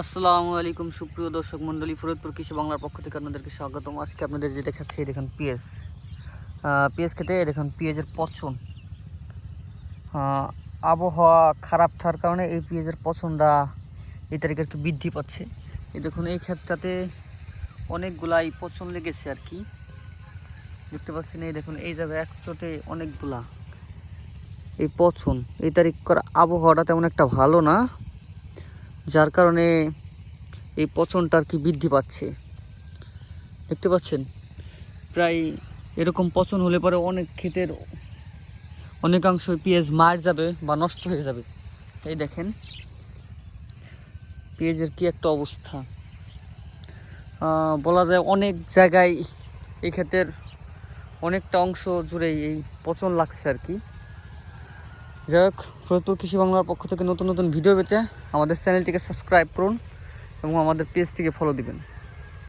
আসসালামু আলাইকুম, সুপ্রিয় দর্শক মণ্ডলী, ফরিদপুর কৃষি বাংলার পক্ষ থেকে আপনাদেরকে স্বাগতম। আজকে আপনাদের যে দেখাচ্ছি দেখুন পেঁয়াজ। পেঁয়াজ খেতে দেখুন পেঁয়াজের পচন। আবহাওয়া খারাপ থাকার কারণে এই পেঁয়াজের পচনটা এই তারিখে আর কি বৃদ্ধি পাচ্ছে। এই দেখুন, এই ক্ষেতটাতে অনেকগুলাই পচন লেগেছে আর কি। দেখতে পাচ্ছেন, এই দেখুন, এই জায়গায় একচোটে অনেকগুলা। এই পচন, এই তারিখকার আবহাওয়াটা তেমন একটা ভালো না। যার কারণে এই পচনটা আর কি বৃদ্ধি পাচ্ছে। দেখতে পাচ্ছেন? প্রায় এরকম পচন হলে পরে অনেক ক্ষেতের অনেকাংশ পেঁয়াজ মার যাবে বা নষ্ট হয়ে যাবে। এই দেখেন, পেঁয়াজের কি একটা অবস্থা। বলা যায় অনেক জায়গায় এই ক্ষেতের অনেকটা অংশ জুড়েই এই পচন লাগছে আর কি। যাই হোক ফরিদপুর কৃষি বাংলার পক্ষ থেকে নতুন নতুন ভিডিও পেতে আমাদের চ্যানেলটিকে সাবস্ক্রাইব করুন এবং আমাদের পেজটিকে ফলো দিবেন।